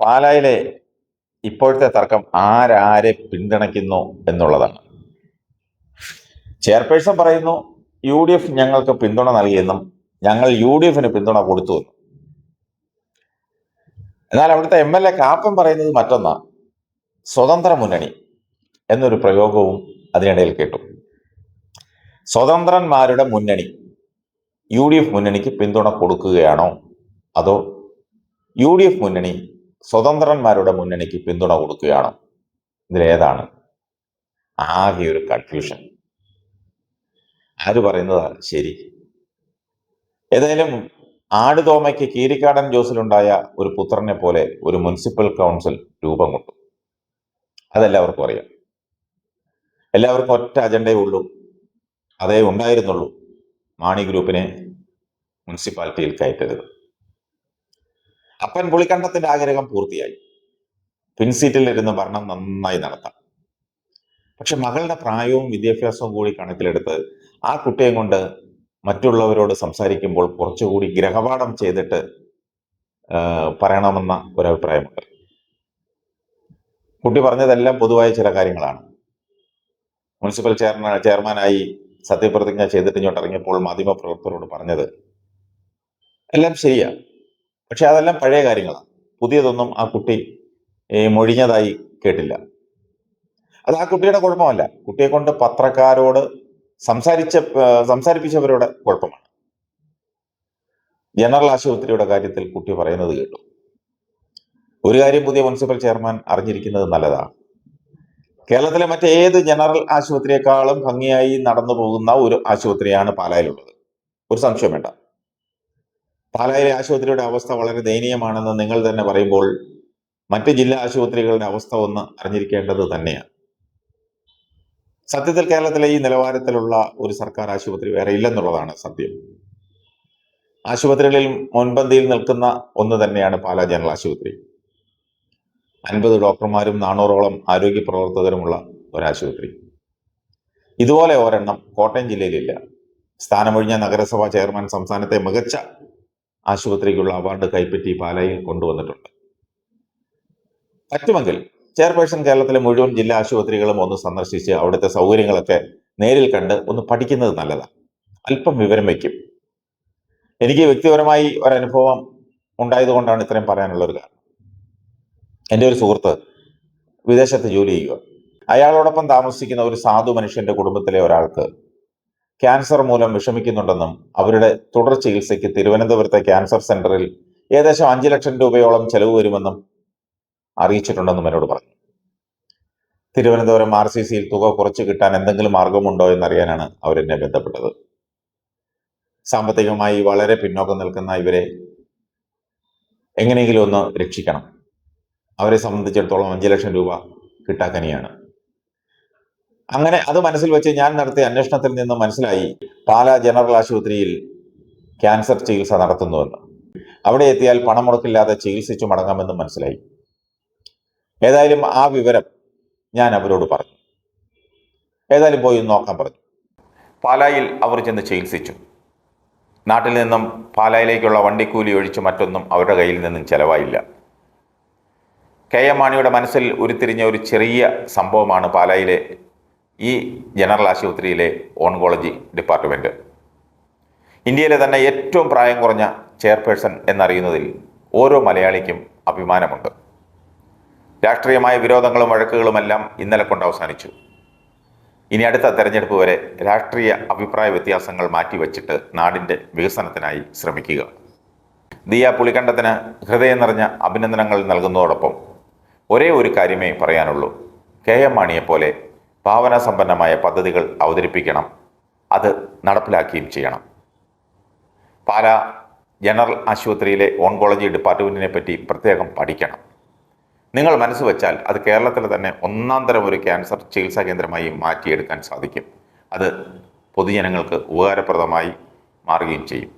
പാലായിലെ ഇപ്പോഴത്തെ തർക്കം ആരാരെ പിന്തുണയ്ക്കുന്നു എന്നുള്ളതാണ്. ചെയർപേഴ്സൺ പറയുന്നു യു ഡി എഫ് ഞങ്ങൾക്ക് പിന്തുണ നൽകിയെന്നും ഞങ്ങൾ യു ഡി എഫിന് പിന്തുണ കൊടുത്തു എന്നും എന്നാൽ അവിടുത്തെ എം എൽ എ കാപ്പൻ പറയുന്നത് മറ്റൊന്നാണ് സ്വതന്ത്ര മുന്നണി എന്നൊരു പ്രയോഗവും അതിനിടയിൽ കേട്ടു. സ്വതന്ത്രന്മാരുടെ മുന്നണി യു ഡി എഫ് മുന്നണിക്ക് പിന്തുണ കൊടുക്കുകയാണോ അതോ യു ഡി എഫ് മുന്നണി സ്വതന്ത്രന്മാരുടെ മുന്നണിക്ക് പിന്തുണ കൊടുക്കുകയാണോ. ഇതിലേതാണ്? ആകെ ഒരു കൺഫ്യൂഷൻ ആര് പറയുന്നതാണ്? ശരി. ഏതായാലും ആടുതോമയ്ക്ക് കീരിക്കാടൻ ജോസിലുണ്ടായ ഒരു പുത്രനെ പോലെ ഒരു മുനിസിപ്പൽ കൗൺസിൽ രൂപം കൊണ്ടു അതെല്ലാവർക്കും അറിയാം. എല്ലാവർക്കും ഒറ്റ അജണ്ടയേ ഉള്ളൂ. അതേ ഉണ്ടായിരുന്നുള്ളൂ. മാണി ഗ്രൂപ്പിനെ മുനിസിപ്പാലിറ്റിയിൽ കയറ്റരുത്. അപ്പൻ പുളിക്കണ്ടത്തിന്റെ ആഗ്രഹം പൂർത്തിയായി. പിൻസീറ്റിലിരുന്ന് ഭരണം നന്നായി നടത്താം. പക്ഷെ മകളുടെ പ്രായവും വിദ്യാഭ്യാസവും കൂടി കണക്കിലെടുത്ത് ആ കുട്ടിയെ കൊണ്ട് മറ്റുള്ളവരോട് സംസാരിക്കുമ്പോൾ കുറച്ചുകൂടി ഗ്രഹപാഠം ചെയ്തിട്ട് പറയണമെന്ന ഒരഭിപ്രായമുണ്ട്. കുട്ടി പറഞ്ഞതെല്ലാം പൊതുവായ ചില കാര്യങ്ങളാണ്. മുനിസിപ്പൽ ചെയർമാൻ ചെയർമാനായി സത്യപ്രതിജ്ഞ ചെയ്തിട്ട് ഇങ്ങോട്ട് ഇറങ്ങിയപ്പോൾ മാധ്യമപ്രവർത്തകരോട് പറഞ്ഞത് എല്ലാം ശരിയാ. പക്ഷെ അതെല്ലാം പഴയ കാര്യങ്ങളാണ് പുതിയതൊന്നും ആ കുട്ടി മൊഴിഞ്ഞതായി കേട്ടില്ല. അത് ആ കുട്ടിയുടെ കുഴപ്പമല്ല. കുട്ടിയെ കൊണ്ട് പത്രക്കാരോട് സംസാരിച്ച സംസാരിപ്പിച്ചവരുടെ കുഴപ്പമാണ്. ജനറൽ ആശുപത്രിയുടെ കാര്യത്തിൽ കുട്ടി പറയുന്നത് കേട്ടു. ഒരു കാര്യം പുതിയ മുനിസിപ്പൽ ചെയർമാൻ അറിഞ്ഞിരിക്കുന്നത് നല്ലതാണ്. കേരളത്തിലെ മറ്റേത് ജനറൽ ആശുപത്രിയെക്കാളും ഭംഗിയായി നടന്നു പോകുന്ന ഒരു ആശുപത്രിയാണ് പാലായിലുള്ളത്. ഒരു സംശയം വേണ്ട. പാലായിലെ ആശുപത്രിയുടെ അവസ്ഥ വളരെ ദയനീയമാണെന്ന് നിങ്ങൾ തന്നെ പറയുമ്പോൾ മറ്റ് ജില്ലാ ആശുപത്രികളുടെ അവസ്ഥ ഒന്ന് അറിഞ്ഞിരിക്കേണ്ടത് തന്നെയാണ്. സത്യത്തിൽ കേരളത്തിലെ ഈ നിലവാരത്തിലുള്ള ഒരു സർക്കാർ ആശുപത്രി വേറെ ഇല്ലെന്നുള്ളതാണ് സത്യം. ആശുപത്രികളിൽ മുൻപന്തിയിൽ നിൽക്കുന്ന ഒന്ന് തന്നെയാണ് പാലാ ജനറൽ ആശുപത്രി. അൻപത് ഡോക്ടർമാരും നാനൂറോളം ആരോഗ്യ പ്രവർത്തകരുമുള്ള ഒരാശുപത്രി. ഇതുപോലെ ഒരെണ്ണം കോട്ടയം ജില്ലയിലില്ല. സ്ഥാനമൊഴിഞ്ഞ നഗരസഭാ ചെയർമാൻ സംസ്ഥാനത്തെ മികച്ച ആശുപത്രിക്കുള്ള അവാർഡ് കൈപ്പറ്റി പാലായിൽ കൊണ്ടുവന്നിട്ടുണ്ട്. പറ്റുമെങ്കിൽ ചെയർപേഴ്സൺ കേരളത്തിലെ മുഴുവൻ ജില്ലാ ആശുപത്രികളും ഒന്ന് സന്ദർശിച്ച് അവിടുത്തെ സൗകര്യങ്ങളൊക്കെ നേരിൽ കണ്ട് ഒന്ന് പഠിക്കുന്നത് നല്ലതാണ്. അല്പം വിവരം വയ്ക്കും. എനിക്ക് വ്യക്തിപരമായി ഒരനുഭവം ഉണ്ടായതുകൊണ്ടാണ് ഇത്രയും പറയാനുള്ളൊരു കാരണം. എന്റെ ഒരു സുഹൃത്ത് വിദേശത്ത് ജോലി ചെയ്യുക അയാളോടൊപ്പം താമസിക്കുന്ന ഒരു സാധു മനുഷ്യന്റെ കുടുംബത്തിലെ ഒരാൾക്ക് ക്യാൻസർ മൂലം വിഷമിക്കുന്നുണ്ടെന്നും അവരുടെ തുടർ ചികിത്സയ്ക്ക് തിരുവനന്തപുരത്തെ ക്യാൻസർ സെന്ററിൽ ഏകദേശം അഞ്ച് ലക്ഷം രൂപയോളം ചെലവ് വരുമെന്നും അറിയിച്ചിട്ടുണ്ടെന്നും എന്നോട് പറഞ്ഞു. തിരുവനന്തപുരം ആർ സി സിയിൽ തുക കുറച്ച് കിട്ടാൻ എന്തെങ്കിലും മാർഗമുണ്ടോ എന്നറിയാനാണ് അവരെന്നെ ബന്ധപ്പെട്ടത്. സാമ്പത്തികമായി വളരെ പിന്നോക്കം നിൽക്കുന്ന ഇവരെ എങ്ങനെയെങ്കിലും ഒന്ന് രക്ഷിക്കണം. അവരെ സംബന്ധിച്ചിടത്തോളം അഞ്ചു ലക്ഷം രൂപ കിട്ടാക്കനിയാണ്. അങ്ങനെ അത് മനസ്സിൽ വെച്ച് ഞാൻ നടത്തിയ അന്വേഷണത്തിൽ നിന്ന് മനസ്സിലായി പാലാ ജനറൽ ആശുപത്രിയിൽ ക്യാൻസർ ചികിത്സ നടത്തുന്നുവെന്ന്. അവിടെ എത്തിയാൽ പണം മുടക്കില്ലാതെ ചികിത്സിച്ചു മടങ്ങാമെന്ന് മനസ്സിലായി. ഏതായാലും ആ വിവരം ഞാൻ അവരോട് പറഞ്ഞു. ഏതായാലും പോയി നോക്കാൻ പറഞ്ഞു. പാലായിൽ അവർ ചെന്ന് ചികിത്സിച്ചു. നാട്ടിൽ നിന്നും പാലായിലേക്കുള്ള വണ്ടിക്കൂലി ഒഴിച്ച് മറ്റൊന്നും അവരുടെ കയ്യിൽ നിന്നും ചെലവായില്ല. കെ എം മാണിയുടെ മനസ്സിൽ ഉരുത്തിരിഞ്ഞ ഒരു ചെറിയ സംഭവമാണ് പാലായിലെ ഈ ജനറൽ ആശുപത്രിയിലെ ഓൺകോളജി ഡിപ്പാർട്ട്മെന്റ് ഇന്ത്യയിലെ തന്നെ ഏറ്റവും പ്രായം കുറഞ്ഞ ചെയർപേഴ്സൺ എന്നറിയുന്നതിൽ ഓരോ മലയാളിക്കും അഭിമാനമുണ്ട്. രാഷ്ട്രീയമായ വിരോധങ്ങളും വഴക്കുകളുമെല്ലാം ഇന്നലെ കൊണ്ട് അവസാനിച്ചു. ഇനി അടുത്ത തെരഞ്ഞെടുപ്പ് വരെ രാഷ്ട്രീയ അഭിപ്രായ വ്യത്യാസങ്ങൾ മാറ്റിവെച്ചിട്ട് നാടിന്റെ വികസനത്തിനായി ശ്രമിക്കുക. ദിയ പുളിക്കണ്ടത്തിന് ഹൃദയം നിറഞ്ഞ അഭിനന്ദനങ്ങൾ നൽകുന്നതോടൊപ്പം ഒരേ ഒരു കാര്യമേ പറയാനുള്ളൂ. കെ എം മാണിയെപ്പോലെ ഭാവനാസമ്പന്നമായ പദ്ധതികൾ അവതരിപ്പിക്കണം. അത് നടപ്പിലാക്കുകയും ചെയ്യണം. പാല ജനറൽ ആശുപത്രിയിലെ ഓൺകോളജി ഡിപ്പാർട്ട്മെന്റിനെ പറ്റി പ്രത്യേകം പഠിക്കണം. നിങ്ങൾ മനസ്സ് വെച്ചാൽ അത് കേരളത്തിലെ തന്നെ ഒന്നാം തരം ഒരു ക്യാൻസർ ചികിത്സാ കേന്ദ്രമായി മാറ്റിയെടുക്കാൻ സാധിക്കും. അത് പൊതുജനങ്ങൾക്ക് ഉപകാരപ്രദമായി മാറുകയും ചെയ്യും.